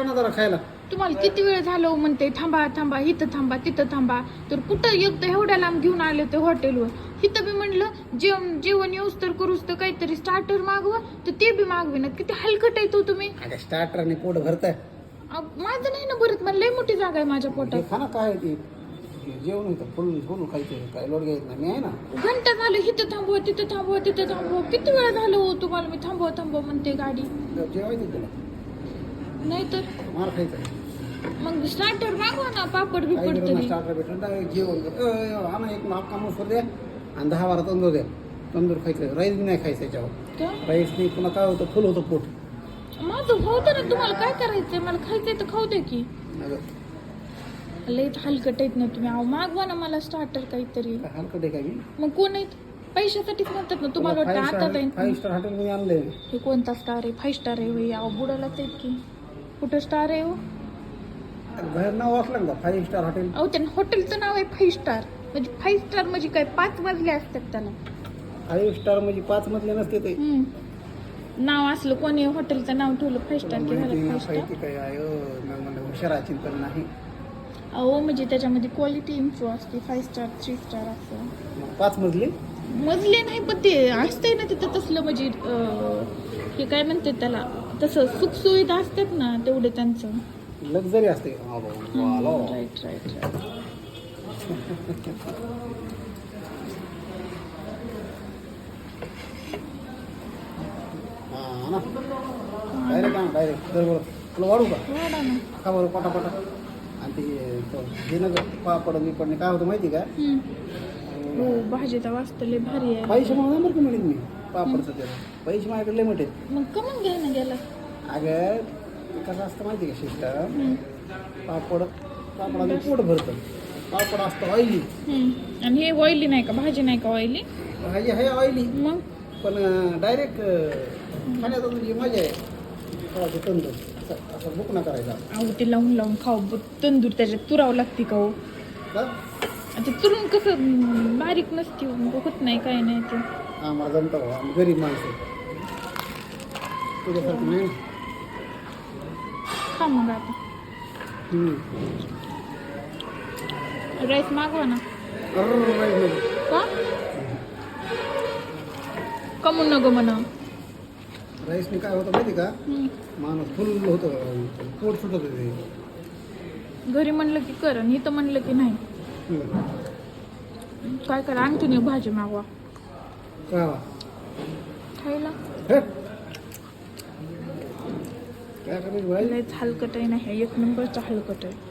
लागा ना जरा खायला. तुम्हाला किती वेळ झालं हो म्हणते थांबा थांबा इथं थांबा तिथं थांबा. तर कुठं एक तर एवढ्या लांब घेऊन आले ते हॉटेलवर इथं बी म्हणलं जेवण जेवण येऊस तर करूस तर काहीतरी स्टार्टर मागवा. तर ते बी मागविनात किती हलकट आहे तो तुम्ही. अगं स्टार्टरने पोट भरताय. माझं नाही ना बरत मला लय मोठी जागा आहे माझ्या पोटात. खा ना काय ते? जेवण होतं फुल फुल खायचं काय लोट घ्यायचं नाही. मी आहे ना. घंटा झालं इथं थांबवा तिथं थांबवा तिथं थांबवा. किती वेळ झालं हो तुम्हाला मी थांबवा थांबवा म्हणते गाडी. जेवायचं तुला. नाहीतर मार खायचं. मग स्टार्टर मागवा ना पापड बिपड तरी. स्टार्टर भेटलं डायरेक्ट जेवण कर. अ, अ, हा ना एक माप काम मसूर द्या आणि दहा बारा तंदूर द्या तंदूर खायचं. राईस नाही खायचं याच्यावर. का? राईस नाही पुन्हा काय होतं? फुल होतं पोट. माझं होतं ना तुम्हाला काय करायचंय? मला खायचंय तर खाऊ दे की. अगं, हलकट आहेत ना तुम्ही. अहो मागवा ना मला स्टार्टर काहीतरी. हलकट आहे का मी मग कोण आहेत? पैशासाठीच म्हणतात ना तुम्हाला वाटतं आता फाईव्ह स्टार हॉटेल मध्ये आणलंय. हे कोणता स्टार आहे? फाईव्ह स्टार आहे होय. अहो बुडालाच आहेत की. कुठं स्टार आहे हो? बाहेर नाव असलं का फाईव्ह स्टार हॉटेल अहो त्या हॉटेलचं नाव आहे फाईव्ह स्टार म्हणजे फाईव्ह स्टार म्हणजे काय? पाच मजले असतात त्याला. फाईव्ह स्टार म्हणजे पाच मधले नसते ते. हम्म. नाव असलं कोणी हॉटेलचं नाव ठेवलं फाईव्ह स्टार की झालं फाईव्ह स्टार माहिती काय आहे अ, मी म्हणलं हुशार आहे चिंतन नाही. अहो म्हणजे त्याच्यामध्ये क्वालिटी इम्प्रूव्ह असते फाईव्ह स्टार थ्री स्टार असं. मग पाच मजली? मजले नाही पण ते असतंय ना तिथं तसलं म्हणजे हे काय म्हणतात त्याला तसं सुखसुविधा असतात ना तेवढे त्यांचं. लक्झरी असते. हा. राईट राईट हा डायरेक्ट हा डायरेक्ट बरोबर तुला वाढू का? वाढा ना. का बरं पटापटा? आणि ते पापड बिपड काय होतं माहिती का. हो भाजीचा वाचतं लय भारी आहे. पैसे म्हणून बरं का मिळेल मी? पापडचं ते पैसे माझ्याकडे लय मोठे. मग कमून घ्या ना गेला अगं कसं असतं माहिती का सिस्टम. पापड पापडाने पोट भरतं. पापड असतं ऑइली हम्म. आणि हे ऑइली नाही का? भाजी नाही का ऑइली भाजी आहे ऑइली मग? पण डायरेक्ट खाण्याचा म्हणजे मजा आहे. थोडासा तंदूर. असं असं बुकना करायचा अहो ते लावून लावून खाऊ. ब- तंदूर त्याच्यात तुरावं लागते का हो? का आणि ते तुरून कसं बारीक नसते. होत नाही काय नाही ते आम्हाला जमतं भाऊ आम्ही गरीब माणसं तुझ्यासारखं नाही. खा मग आता हम्म. राईस मागवा ना अर्र, राईस नको. का कमून नको म्हणा राईसने काय होतं माहिती का हम्म. माणूस फुल होतं पोट सुटत होतं घरी म्हणलं की कर आणि इथं म्हणलं की नाही. काय करा आणखीन एक भाजी मागवा. खायला? काय करायचं भाई लयच हलकट आहे ना हे एक नंबरचं हलकट आहे.